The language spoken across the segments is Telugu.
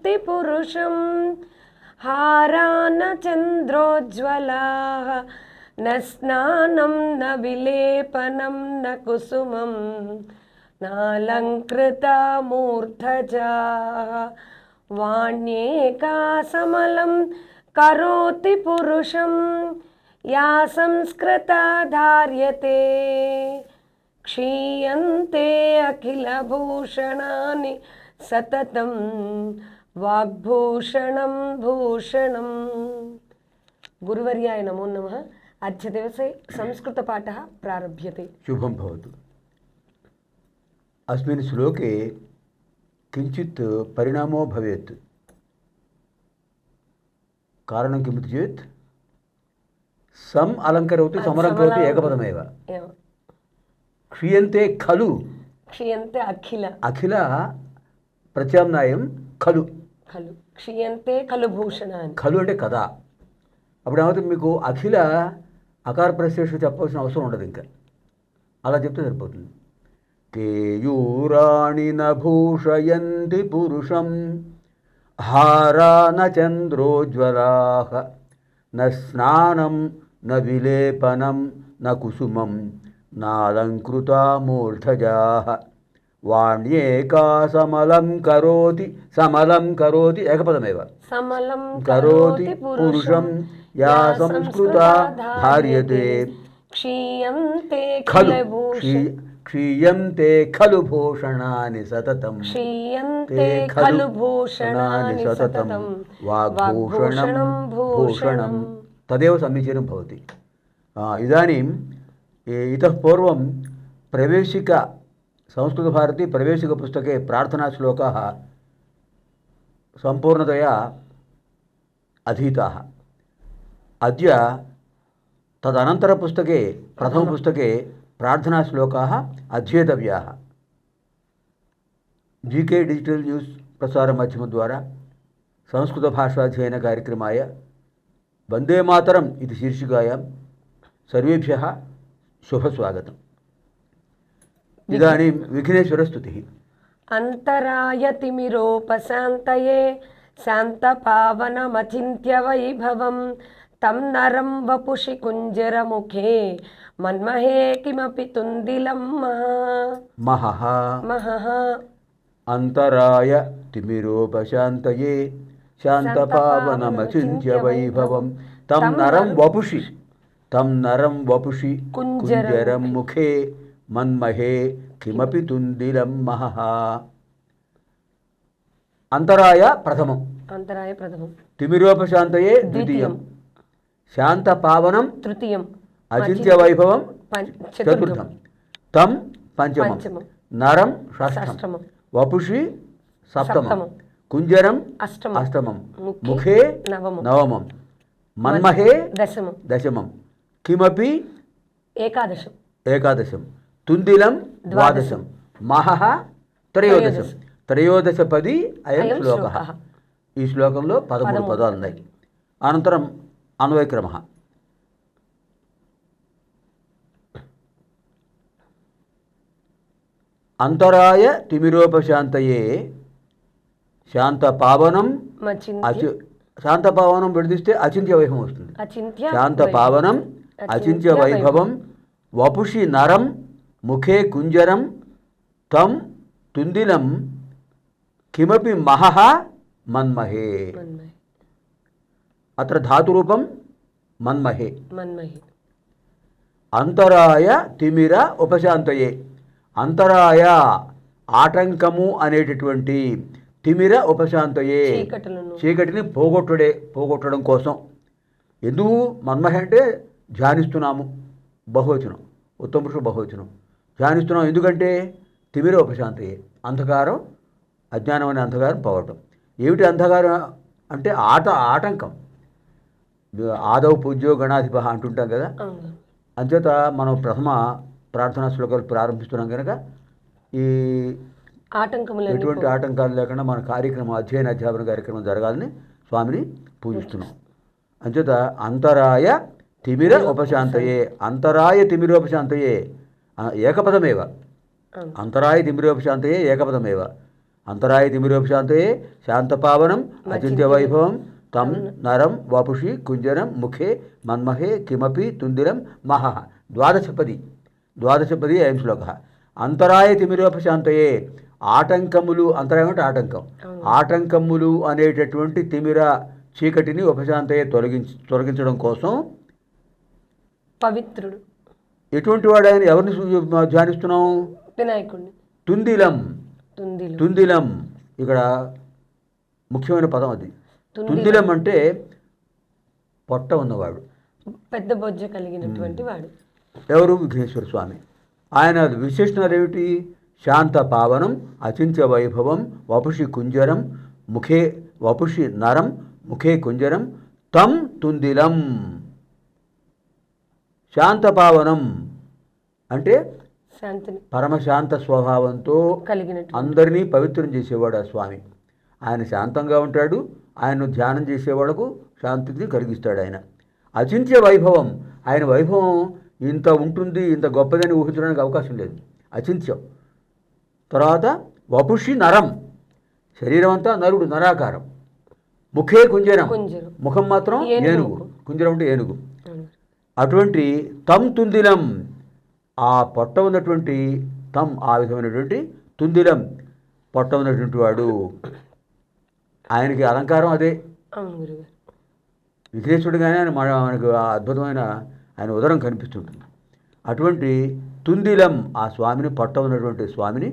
पुरुषं हारा न चन्द्रोज्ज्वलाः न स्नानं न विलेपनं न कुसुमं नालङ्कृता मूर्धजाः वाण्येका समलं करोति पुरुषं या संस्कृता धार्यते। क्षीयन्ते अखिलभूषणानि सततं వాగ్భూషణం భూషణం. గురువర్యాయ నమో నమ. అధ్య దివసే సంస్కృత పాఠ ప్రారంభ్యతే. శుభం భవతు. అస్మిన్ శ్లోకే కించిత్ పరిణామో భవేత్. కారణం కిమితి చేత్? సమ్ అలంకరవుతు సమలంకరోతి ఏకపదమేవ. క్షీయంతే ఖలు. క్షీయంతే అఖిల. అఖిల ప్రత్యామ్నాయం ఖలు. ఖలు క్షీయంతే ఖలు భూషణ ఖలు అంటే కదా అప్పుడు ఏమైతే మీకు అఖిల అకార ప్రశేషు చెప్పాల్సిన అవసరం ఉండదు ఇంకా. అలా చెప్తే సరిపోతుంది. కేయూరాణి నభూషయంతి పురుషం హారాన చంద్రోజ్వలా న స్నానం న విలేపనం న కుసుమం నాలంకృతామూర్ధజాः వాణ్యేకా సమలం కరోతి సమలం కరోతి ఏకపదమేవ? సమలం కరోతి పురుషం యా సంస్కృత భార్యతే ఖలు క్షీయంతే ఖలు భూషణాని సతతం. క్షీయంతే ఖలు భూషణాని సతతం. వాగ్భూషణం భూషణం. తదేవ సమీచీనం భవతి. ఇదానీం ఇతః పూర్వం ప్రవేశిక संस्कृतभारती प्रवेशिकपुस्तके प्रार्थनाश्लोकाः सम्पूर्णतया अधीताः अद्य तदनन्तरपुस्तके प्रथमपुस्तके प्रार्थनाश्लोकाः अध्येतव्याः जी के डिजिटल् न्यूस् प्रसारमाध्यमद्वारा संस्कृतभाषाध्ययनकार्यक्रमाय वन्दे मातरम् इति शीर्षिकायां सर्वेभ्यः शुभस्वागतम् ఇదానీ విఘ్నేశ్వర స్థుతి అంతరాయతిమిరోపశాంతయే శాంతపావనమచింత్య వైభవం తం నరం వపుషి కుంజరముఖే మన్మహే కిమపి తుందిలం మహ. మహ. అంతరాయ తిమిరోపశాంతయే శాంత శాంతపావనమచింత్య వైభవం తం నరం వపుషి. తం నరం వపుషి కుంజరముఖే. ముఖే మన్మహే కిమపి తుందిరం మహః అంతరాయ ప్రథమం. అంతరాయ ప్రథమం. తిమిరోపశాంతయే ద్వితీయం. శాంత పావనం తృతీయం. అజిత్య వైభవం చతుర్థం. తం పంచమం. నరం షష్టమం. వపుషి సప్తమం. కుంజరం అష్టమం. అష్టమం. ముఖే నవమం. నవమం. మన్మహే దశమం. దశమం. కిమపి ఏకాదశం. ఏకాదశం. తుందిలం ద్వాదశం మహః త్రయోదశం త్రయోదశపది అయం అయం శ్లోక. ఈ శ్లోకంలో పదమూడు పదాలు ఉన్నాయి అనంతరం అన్వయక్రమ। అంతరాయ తిమిరోపశాంతయే శాంతపావనం మచింత్య। అచి శాంతపావనం విడదీస్తే అచింత్య వైభవం వస్తుంది। అచింత్య శాంతపావనం అచింత్య వైభవం। వపుషి నరం ముఖే కుంజరం తం తుందిలం కిమపి మహః మన్మహే. అత్ర ధాతురూపం మన్మహే. మన్మహి. అంతరాయ తిమిర ఉపశాంతయే. అంతరాయ ఆటంకము అనేటటువంటి తిమిర ఉపశాంతయే. చీకటిని పోగొట్టుడే పోగొట్టడం కోసం. ఎందుకు మన్మహ అంటే ధ్యానిస్తున్నాము. బహువచనం. ఉత్తమ పురుషుడు బహువచనం. ధ్యానిస్తున్నాం. ఎందుకంటే తిమిర ఉపశాంతయే అంధకారం అజ్ఞానం అనే అంధకారం పోవటం ఏమిటి అంధకారం అంటే ఆట ఆటంకం. ఆదవ పూజ్యో గణాధిప అంటుంటాం కదా. అంచేత మనం ప్రథమ ప్రార్థనా శ్లోకాలు ప్రారంభిస్తున్నాం కనుక ఈ ఆటంకములన్నీ ఎటువంటి ఆటంకాలు లేకుండా మన కార్యక్రమం అధ్యయన అధ్యాపన కార్యక్రమం జరగాలని స్వామిని పూజిస్తున్నాం. అంచేత అంతరాయ తిమిర ఉపశాంతయే అంతరాయ తిమిరోపశాంతయే ఆ, ఏకపదమేవ. అంతరాయ తిమిరోపశాంతయే ఏకపదమేవ. అంతరాయ తిమిరోపశాంతయే శాంతపావనం అచింత్య వైభవం తం నరం వపుషి కుంజరం ముఖే మన్మహే కిమపి తుందిరం మహః. ద్వాదశపది. ద్వాదశపది అయం శ్లోక. అంతరాయ తిమిరోపశాంతయే ఆటంకములు అంతరాయం అంటే ఆటంకం. ఆటంకములు అనేటటువంటి తిమిర చీకటిని ఉపశాంతయే తొలగించి తొలగించడం కోసం పవిత్రుడు. ఎటువంటి వాడు ఆయన ఎవరిని ధ్యానిస్తున్నాం వినాయకుడిని తుందిలం. తుందిలు. ఇక్కడ ముఖ్యమైన పదం అది. తుందిలం. తుందిలం అంటే పొట్ట ఉన్నవాడు. పెద్ద బొజ్జ కలిగినటువంటి వాడు. ఎవరు? విఘ్నేశ్వర స్వామి. ఆయన విశేషణాలు ఏమిటి? శాంత పావనం అచింత్య వైభవం వపుషి కుంజరం ముఖే వపుషి నరం ముఖే కుంజరం తం తుందిలం. శాంత పావనం. అంటే పరమశాంత స్వభావంతో కలిగినటువంటి అందరినీ పవిత్రం చేసేవాడు ఆ స్వామి. ఆయన శాంతంగా ఉంటాడు ఆయన్ను ధ్యానం చేసేవాళ్ళకు శాంతిని కలిగిస్తాడు ఆయన. అచింత్య వైభవం ఆయన వైభవం ఇంత ఉంటుంది ఇంత గొప్పదని ఊహించడానికి అవకాశం లేదు. అచింత్యం. తర్వాత వపుషి నరం. శరీరం అంతా నరుడు నరాకారం. ముఖే కుంజరం. ముఖం మాత్రం ఏనుగు. కుంజరం అంటే ఏనుగు. అటువంటి తం తుందిలం. ఆ పొట్ట ఉన్నటువంటి తం ఆ విధమైనటువంటి తుందిలం పొట్ట ఉన్నటువంటి వాడు. ఆయనకి అలంకారం అదే. విఘ్నేశ్వరుడుగానే ఆయన మన మనకు అద్భుతమైన ఆయన ఉదరం కనిపిస్తుంటుంది. అటువంటి తుందిలం ఆ స్వామిని పొట్ట ఉన్నటువంటి స్వామిని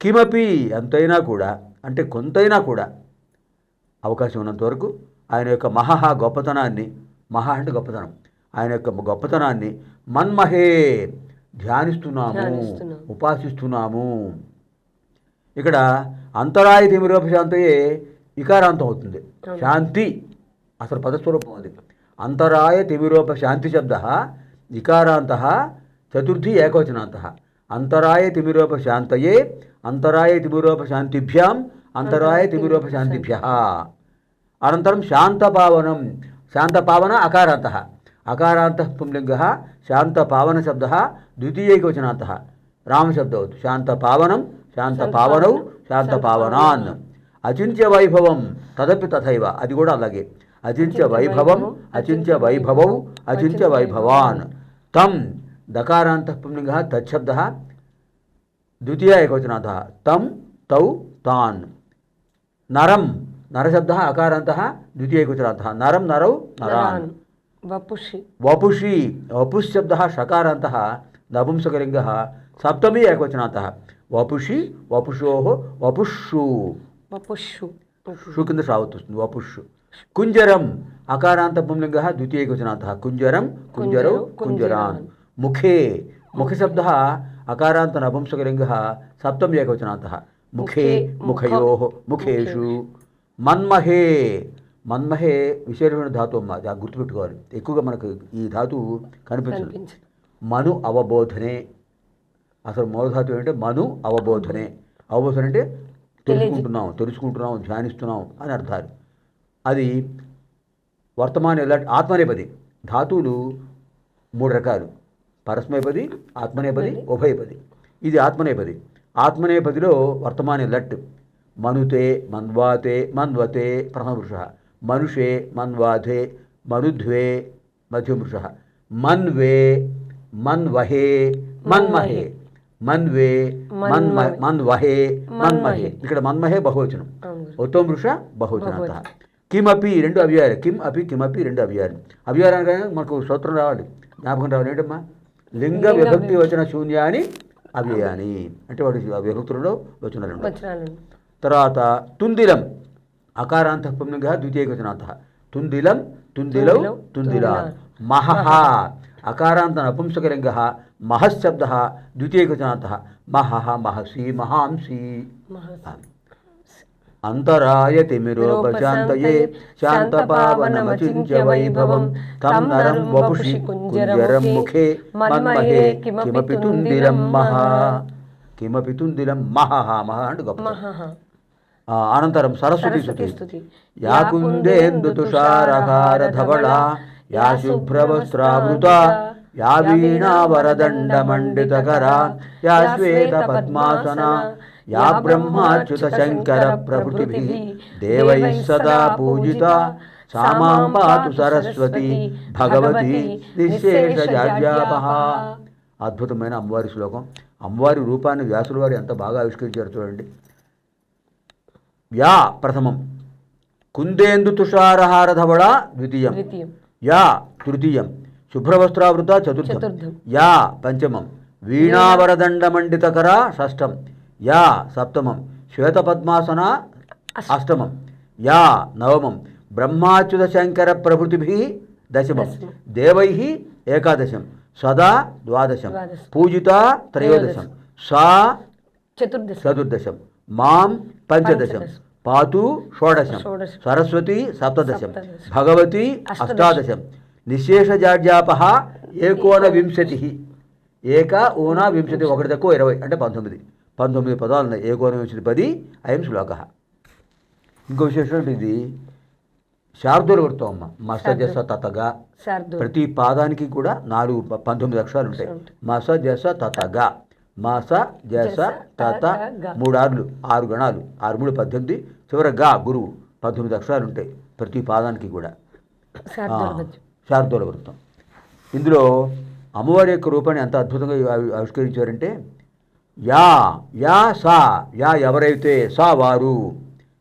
కిమపి ఎంతైనా కూడా అంటే కొంతైనా కూడా అవకాశం ఉన్నంత వరకు ఆయన యొక్క మహా గొప్పతనాన్ని మహా అంటే గొప్పతనం ఆయన యొక్క గొప్పతనాన్ని మన్మహే ధ్యానిస్తున్నాము. ఉపాసిస్తున్నాము. ఇక్కడ అంతరాయ తిమిరోపశాంతయే ఇకారాంతం అవుతుంది శాంతి అసలు పదస్వరూపం అది. అంతరాయ తిమిరోప శాంతి శబ్ద ఇకారాంత చతుర్థి ఏకవచనాంత. అంతరాయ తిమిరోప శాంతయే అంతరాయ తిమిరోప శాంతిభ్యాం అంతరాయ తిమిరోప శాంతిభ్య. అనంతరం శాంతపావనం శాంతపావన అకారాంత. అకారాంత పుంలింగ శాంత పావన శబ్ద ద్వితీయకవచనాంత రామశబ్దవత్ శాంత పావనం శాంత పావనౌ శాంత పావనాన్ అచింత్య వైభవం తదపి తథైవ. అది కూడా అలాగే. అచింత్య వైభవం అచింత్య వైభవౌ అచింత్య వైభవాన్ తం దకారాంత పుంలింగ తచ్చబ్ద ద్వితీయ ఏకవచనాథ తం తౌ తాన్. నరం నరశబ్ద అకారాంత ద్వితీయ ఏకవచనాథ నరం నరౌ నరాన్. నరాన్ వపుషి వపుషి వపుశబ్ద షకారాంత నపుంసకలింగ సప్తమీ ఏకవచనాంత వపుషి వపుషో వపుషు వపుషు షు కింద సావత్ వస్తుంది వపుషు కుంజరం అకారాంత పుంలింగ ద్వితీయ ఏకవచనాంత కుంజరం కుంజరౌ కుంజరాన్ ముఖే ముఖశబ్ద అకారాంత నపుంసకలింగ సప్తమి ఏకవచనాంత ముఖే ముఖయో ముఖేషు మన్మహే విశేషమైన ధాతు అమ్మ. గుర్తుపెట్టుకోవాలి. ఎక్కువగా మనకు ఈ ధాతువు కనిపించదు. మను అవబోధనే. అసలు మూలధాతు ఏంటంటే మను అవబోధనే. అవబోధన అంటే తెలుసుకుంటున్నాం తెలుసుకుంటున్నాం ధ్యానిస్తున్నాం అని అర్థాలు. అది వర్తమాన ఎలా ఆత్మనేపది. ధాతువులు మూడు రకాలు. పరస్మైపది ఆత్మనేపది ఉభయపది. ఇది ఆత్మనేపది. ఆత్మనేపదిలో వర్తమాన లట్. మనుతే మన్వాతే మన్వతే ప్రథమపురుష. మనుషే మన్వాధే మనుధ్వే మధ్యపురుష మన్వే మన్వహే మన్మహే. మన్వే మన్మ మన్వహే. మన్మహే. ఇక్కడ మన్మహే బహువచనం. అవును. గురు. ఉత్తమ పురుష బహువచనాంత కిమపి రెండు అవ్యారు కిమ్ అపి కిమపి రెండు అవ్యారు అవ్యారు అనగానే మనకు సూత్రం రావాలి. జ్ఞాపకం రావాలి. ఏంటమ్మా? లింగ విభక్తి వచన శూన్యాని అవ్యయాని అంటే వాటి విభక్తులలో వచనాలు తర్వాత తుందిలం అకారాంత పుంలింగ ద్వితీయవచనాంత తుందిలం తుందిలౌ తుందిలౌ, తుందిలా తుందిలా. మహః. అకారాంత నపుంసకలింగ మహశబ్ద ద్వితీయవచనాంత మహః మహసి మహాంసి. మహా అంతరాయ తిమిరోపశాంతయే శాంతపావనమచింత్య వైభవం. తం నరం వపుషి కుంజరం ముఖే మన్మహే కిమపి తుందిరం మహా. కిమపి తుందిరం మహ. అంటే గొప్ప అనంతరం సరస్వతి స్తుతి. యా కుందేందు తుషారహార ధవళ యా శుభ్రవస్త్రావృత యా వీణా వరదండ మండితకర యా శ్వేత పద్మాసన యా బ్రహ్మాచ్యుత శంకర ప్రభృతిభి దేవై సదా పూజిత సామాం పాతు సరస్వతి భగవతి నిశేష జాడ్యాపహ అద్భుతమైన అమ్మవారి శ్లోకం. అమ్మవారి రూపాన్ని వ్యాసుల వారు ఎంత బాగా ఆవిష్కరించారు చూడండి. యా ప్రథమం. కుందేందు తుషారహార ధవళ ద్వితీయం. యా తృతీయం. శుభ్రవస్త్రావృత చతుర్థం. యా పంచమం. వీణావరదండమండితకర షష్టం. యా సప్తమం. శ్వేతపద్మాసన అష్టమం. యా నవమం. బ్రహ్మాచ్యుత శంకర ప్రభృతిభి దశమం. దేవై ఏకాదశం. సదా ద్వాదశం. ద్వాదశం. పూజిత త్రయోదశం. సా చతుర్దశ. చతుర్దశం. మాం పంచదశం. పాతు షోడశం. సరస్వతి సప్తదశం. భగవతి అష్టాదశం. నిశేషజాడ్యాప ఏకోన వింశతి ఏక ఊన వింశతి ఒకటి తక్కువ ఇరవై అంటే పంతొమ్మిది పంతొమ్మిది పదాలు ఉన్నాయి ఏకోన వింశతి పది అయం శ్లోక ఇంకో విశేషం ఇది శార్దూల వృత్తం అమ్మ మస జస తతగా ప్రతి పాదానికి కూడా నాలుగు పంతొమ్మిది అక్షరాలు ఉంటాయి ఉంటాయి. మస జస తతగ మస జస తత. మూడు ఆరులు ఆరు గణాలు ఆరు మూడు పద్దెనిమిది చివర గా గురువు పంతొమ్మిది అక్షరాలు ఉంటాయి ప్రతి పాదానికి కూడా. శార్దూల వృత్తం. ఇందులో అమ్మవారి యొక్క రూపాన్ని ఎంత అద్భుతంగా ఆవి- ఆవిష్కరించారంటే యా యా సా యా ఎవరైతే సా వారు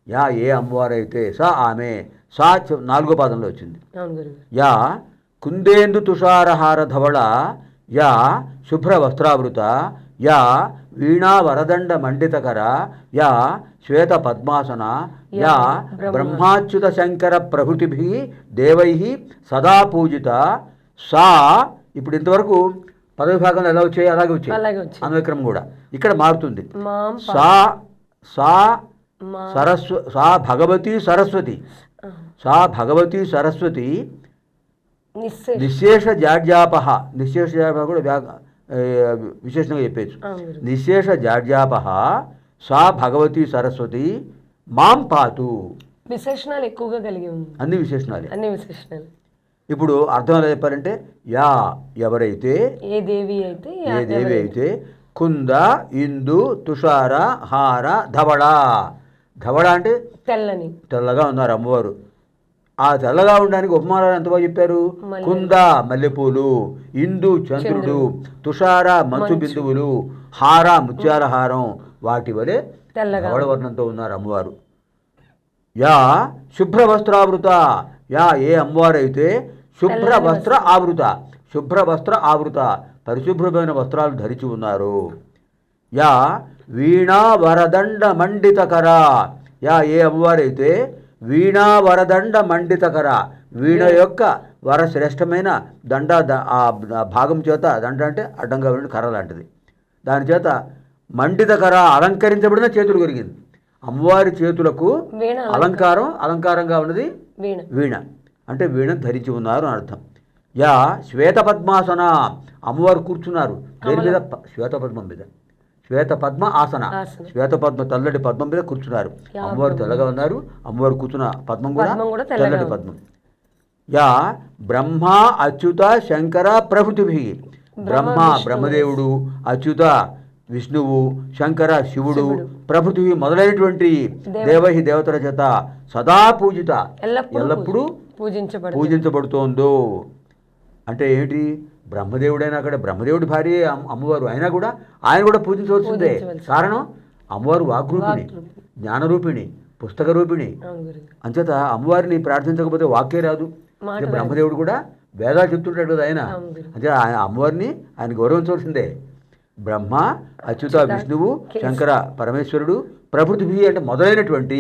యా ఏ అమ్మవారైతే సా ఆమె సా నాలుగో పాదంలో వచ్చింది. యా కుందేందు తుషారహార ధవళ యా శుభ్ర వస్త్రావృత యా వీణా వరదండ మండితకర యా శ్వేత పద్మాసన యా బ్రహ్మ. బ్రహ్మాచ్యుత శంకర ప్రభృతిభి దేవై సదా పూజిత. సా ఇప్పుడు ఇంతవరకు పదవి భాగంలో ఎలా వచ్చాయి? అలాగే వచ్చాయి. అన్వయక్రమం కూడా. ఇక్కడ మారుతుంది. సా సా సరస్వ సా భగవతి సరస్వతి. సా భగవతి సరస్వతి. నిశేష జాడ్యాపహ. నిశేష జాడ్యాపహ కూడా విశేషంగా చెప్పేచ్చు నిశేష జాడ్యాపహ సా భగవతి సరస్వతి మాం పాతు. విశేషణాలు ఎక్కువగా కలిగి ఉంది. అన్ని విశేషణాలే. అన్ని విశేషణాలు. ఇప్పుడు అర్థం ఎలా చెప్పారంటే యా ఎవరైతే ఏ దేవి అయితే ఏ దేవి అయితే కుంద ఇందు తుషార హార ధవళ. ధవళ అంటే తెల్లని. తెల్లగా ఉన్నారు అమ్మవారు. ఆ తెల్లగా ఉండడానికి ఉపమానాలు ఎంత బాగా చెప్పారు. కుంద మల్లెపూలు ఇందు చంద్రుడు. తుషార మంచు. బిందువులు హార ముత్యాల హారం వాటి వలె వర్ణంతో ఉన్నారు అమ్మవారు. యా శుభ్ర వస్త్రావృత యా ఏ అమ్మవారు అయితే శుభ్ర వస్త్ర ఆవృత శుభ్ర వస్త్ర ఆవృత పరిశుభ్రమైన వస్త్రాలు ధరించి ఉన్నారు. యా వీణా వరదండ మండితకర యా ఏ అమ్మవారైతే వీణా వరదండ మండితకర. వీణ యొక్క వర శ్రేష్టమైన దండ ఆ భాగం చేత దండ అంటే అడ్డంగా ఉండి కర్ర లాంటిది. దాని చేత మండితకర అలంకరించబడిన చేతులు కొరిగింది. అమ్మవారి చేతులకు అలంకారం. అలంకారంగా ఉన్నది వీణ. అంటే వీణ ధరించి ఉన్నారు అని అర్థం. యా శ్వేత పద్మాసన అమ్మవారు కూర్చున్నారు. దేని మీద? ప- శ్వేత పద్మం మీద. శ్వేత పద్మ ఆసన. శ్వేత పద్మ తెల్లటి పద్మం మీద కూర్చున్నారు. అమ్మవారు తెల్లగా ఉన్నారు. అమ్మవారు కూర్చున్న పద్మం కూడా తెల్లటి. పద్మం. యా బ్రహ్మ అచ్యుత శంకర ప్రభుతిభి. బ్రహ్మ. బ్రహ్మదేవుడు అచ్యుత విష్ణువు శంకర శివుడు. ప్రభుతివి మొదలైనటువంటి దేవ- దేవహి దేవతల చేత సదా పూజిత. ఎల్లప్పుడూ ఎల్లప్పుడూ పూజించబడు పూజించబడుతోందో. అంటే ఏంటి? బ్రహ్మదేవుడైనా అక్కడ బ్రహ్మదేవుడి భార్య అమ్మ- అమ్మవారు అయినా కూడా ఆయన కూడా పూజించవలసిందే. కారణం అమ్మవారు వాగ్రూపిణి. జ్ఞానరూపిణి పుస్తక రూపిణి అంచేత అమ్మవారిని ప్రార్థించకపోతే వాక్యే రాదు. బ్రహ్మదేవుడు కూడా వేదాలు చెప్తుంటాడు కదా ఆయన. అంటే ఆయన అమ్మవారిని ఆయన గౌరవించవలసిందే బ్రహ్మ అచ్యుత విష్ణువు. శంకర పరమేశ్వరుడు ప్రభుతిభి అంటే మొదలైనటువంటి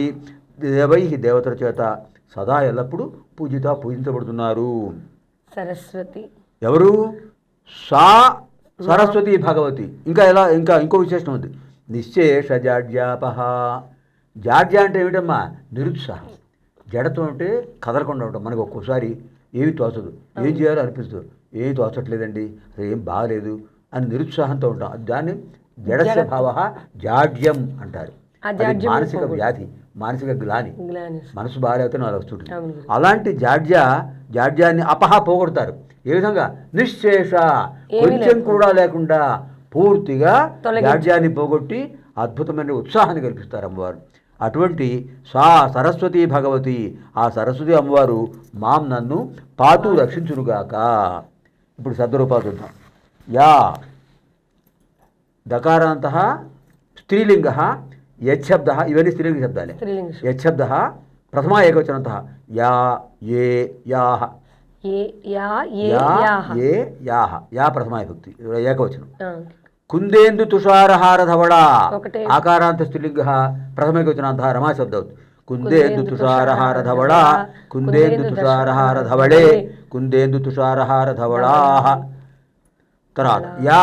దేవై దేవతల చేత సదా ఎల్లప్పుడూ పూజిత పూజించబడుతున్నారు సరస్వతి ఎవరు? సా సరస్వతి భగవతి. ఇంకా ఎలా? ఇంకా ఇంకో విశేషం ఉంది. నిశ్శేష జాడ్యాపహ. జాడ్య అంటే ఏమిటమ్మా? నిరుత్సాహం. జడతో అంటే కదలకుండా ఉంటాం మనకు ఒక్కోసారి ఏమి తోచదు. ఏం చేయాలో అనిపిస్తుంది ఏమి తోచట్లేదండి అసలు ఏం బాగలేదు అని నిరుత్సాహంతో ఉంటాం. దాన్ని జడస్య భావ జాడ్యం అంటారు. మానసిక. వ్యాధి. మానసిక గ్లాని. మనసు బాగాలేకపోతే నాలుగు వస్తుంటుంది. అలాంటి జాడ్య జాడ్యాన్ని అపహ పోగొడతారు. ఏ విధంగా? నిశ్శేష. ఏమీ కొంచెం. కూడా లేకుండా పూర్తిగా. జాడ్యాన్ని పోగొట్టి అద్భుతమైన ఉత్సాహాన్ని కల్పిస్తారు అమ్మవారు. అటువంటి సా సరస్వతి భగవతి ఆ సరస్వతి అమ్మవారు మాం నన్ను పాతు రక్షించునుగాక. ఇప్పుడు శబ్దరూపాలు చూద్దాం. యా. దకారాంత స్త్రీలింగ యశబ్ద ఇవన్నీ స్త్రీలింగ శబ్దాలే. యశబ్ద ప్రథమా ఏకవచనంత యా ఏ యాహ. ఏ యాహ. యా ప్రథమా విభక్తి ఏకవచనం. కుందేందు తుషారహార ధవళ ఒకటే. ఆకారాంత స్త్రీలింగ ప్రథమ ఏకవచనాంత రమా శబ్దం కుందేందు తుషారహార ధవళ కుందేందు తుషారహార ధవళే కుందేందు తుషారహార ధవళాహ తర్వాత యా.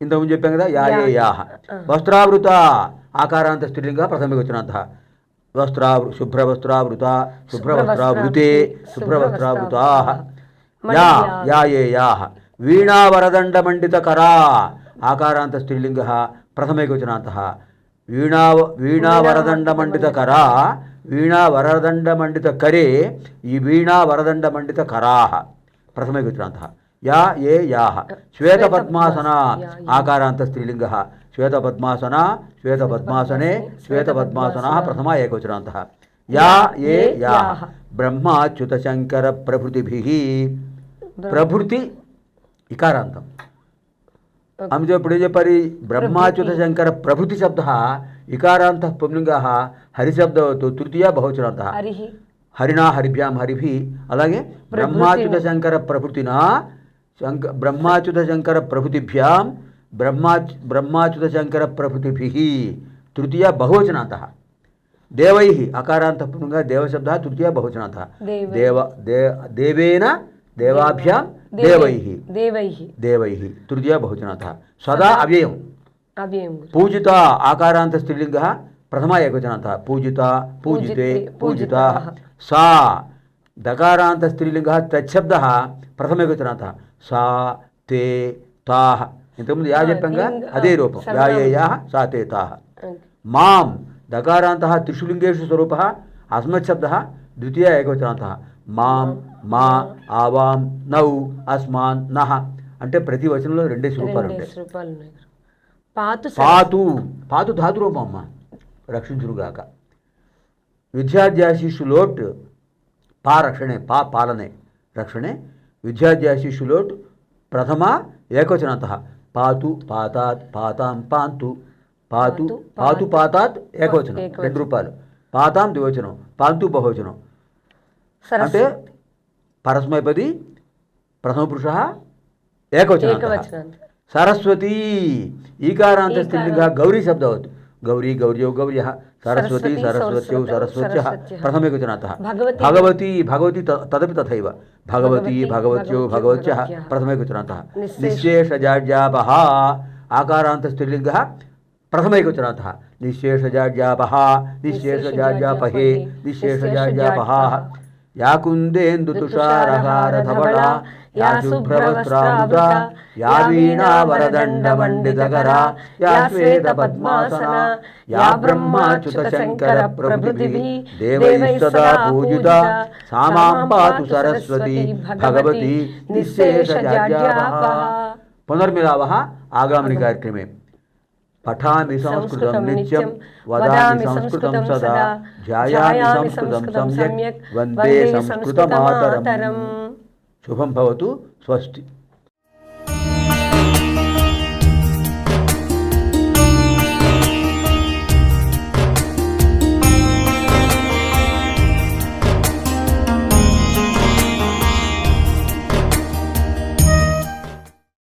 ఇంతకుముందు చెప్పాం కదా యా ఏ యాహ. వస్త్రావృత. ఆకారాంత స్త్రీలింగ ప్రథమ వచ్చినంత వస్త్రావృ శుభ్రవస్త్రావృత శుభ్రవస్త్రావృతే శుభ్రవస్త్రావృతా. యా యా ఏ మండిత కరా ఆకారాంత స్త్రీలింగ ప్రథమైకవచనాంత వీణా వీణావరదండ మండిత కరా వీణావరదండ మండిత కరే ఈ వీణావరదండ మండిత కరాహ ప్రథమైకవచనాంత యా. ఏ యాహ శ్వేతపద్మాసన ఆకారాంత స్త్రీలింగ శ్వేతపద్మాసన శ్వేతపద్మాసనే శ్వేతపద్మాసన ప్రథమ ఏకవచనాంత యా ఏ యాహ బ్రహ్మాచ్యుత శంకర ప్రభృతిభి ప్రభృతి ఇకారాంతం ఆమె ఇప్పుడు ఏం చెప్పారు బ్రహ్మాచ్యుత శంకర ప్రభృతి శబ్ద ఇకారాంత పుంలింగ హరిశబ్దవతు తృతీయ బహుచనాంత హరిహి హరిణా హరిభ్యాం హరిభి అలాగే బ్రహ్మాచ్యుత శంకర ప్రభృతినా శంక బ్రహ్మాచ్యుత శంకర ప్రభృతిభ్యాం బ్రహ్మాచ్ బ్రహ్మాచ్యుత శంకర ప్రభృతిభి తృతీయ బహువచనాంత దేవై అకారాంత పుంగా దేవశబ్ద తృతీయ బహువచనాంత దేవై. దేవ దే దేవేన దేవాభ్యాం దేవై దేవై దేవై తృతీయ బహువచనాంత సదా అవ్యయం అవ్యయం గురు. పూజిత ఆకారాంత స్త్రీలింగ ప్రథమ ఏకవచనాంత పూజిత పూజితే పూజితే, పూజిత ఇంతకుముందు యా చెప్పంగా? లింగ- అదే రూపం. యా సర్వనామం. ఏ యా సా తే తాహ ఆ, మాం దకారాంత త్రిషులింగేషు స్వరూప అస్మత్శబ్ద ద్వితీయ ఏకవచనాంత. మాం మా ఆవాం నౌ అస్మాన్ నహ అంటే ప్రతి వచనంలో రెండే స్వరూపాలు ఉంటాయి. పాతు పాతు పాతు ధాతురూపం అమ్మ. రక్షించురుగాక విద్యాధ్యాశిష్యులోట్ పా రక్షణే పా పాలనే. రక్షణే. విద్యాధ్యాశిష్యులోట్ ప్రథమ ఏకవచనంత. పాతు పాతాత్ పాతాం పాంతు పాతు పాతు, పాతు పాతాత్ ఏకవచనం ఏకవచనం. రెండు రూపాయలు పాతాం ద్వివచనం పాంతు బహువచనం అంటే సరస్వతి పరస్మైపది ప్రథమ పురుష ఏకవచనం ఏకవచనాంత సరస్వతి ఈకారాంత ఈకారం. స్త్రీలింగ గౌరీ శబ్దవత్ గౌరీ గౌర్యౌ గౌర్య సరస్వతి సరస్వతి, సరస్వత్యౌ సరస్వత్యౌ, సరస్వత్య సరస్వత్యః. ప్రథమేకవచనాతః భగవతి. భగవతి భగవతి త- తదపి తథైవ భగవతి భగవతి, భగవత్యౌ భగవత్యౌ, భగవత్యః భగవత్యః. ప్రథమైకవచనాతః నిశ్శేష. నిశ్శేషజాడ్యాపః ఆకారాంత స్త్రీలింగ ప్రథమైకవచనాతః నిశ్శేషజాడ్యాపః నిశ్శేషజాడ్యాపహే నిశ్శేషజాడ్యాపః యా ధవళ యా వీణా వరదండ మండితకర యా శ్వేత పద్మాసన యా బ్రహ్మాచ్యుత శంకర ప్రభృతి దేవై సదా పూజిత సామాం పాతు సరస్వతి భగవతి నిశ్శేషజాడ్యాపః పునర్మిలావः ఆగామిని కార్యక్రమే. పఠామి సంస్కృతం నిత్యం వదామి సంస్కృతం సదా ధ్యాయామి సంస్కృతం సమ్యక్ వందే సంస్కృతమాతరం. శుభం భవతు స్వస్తి.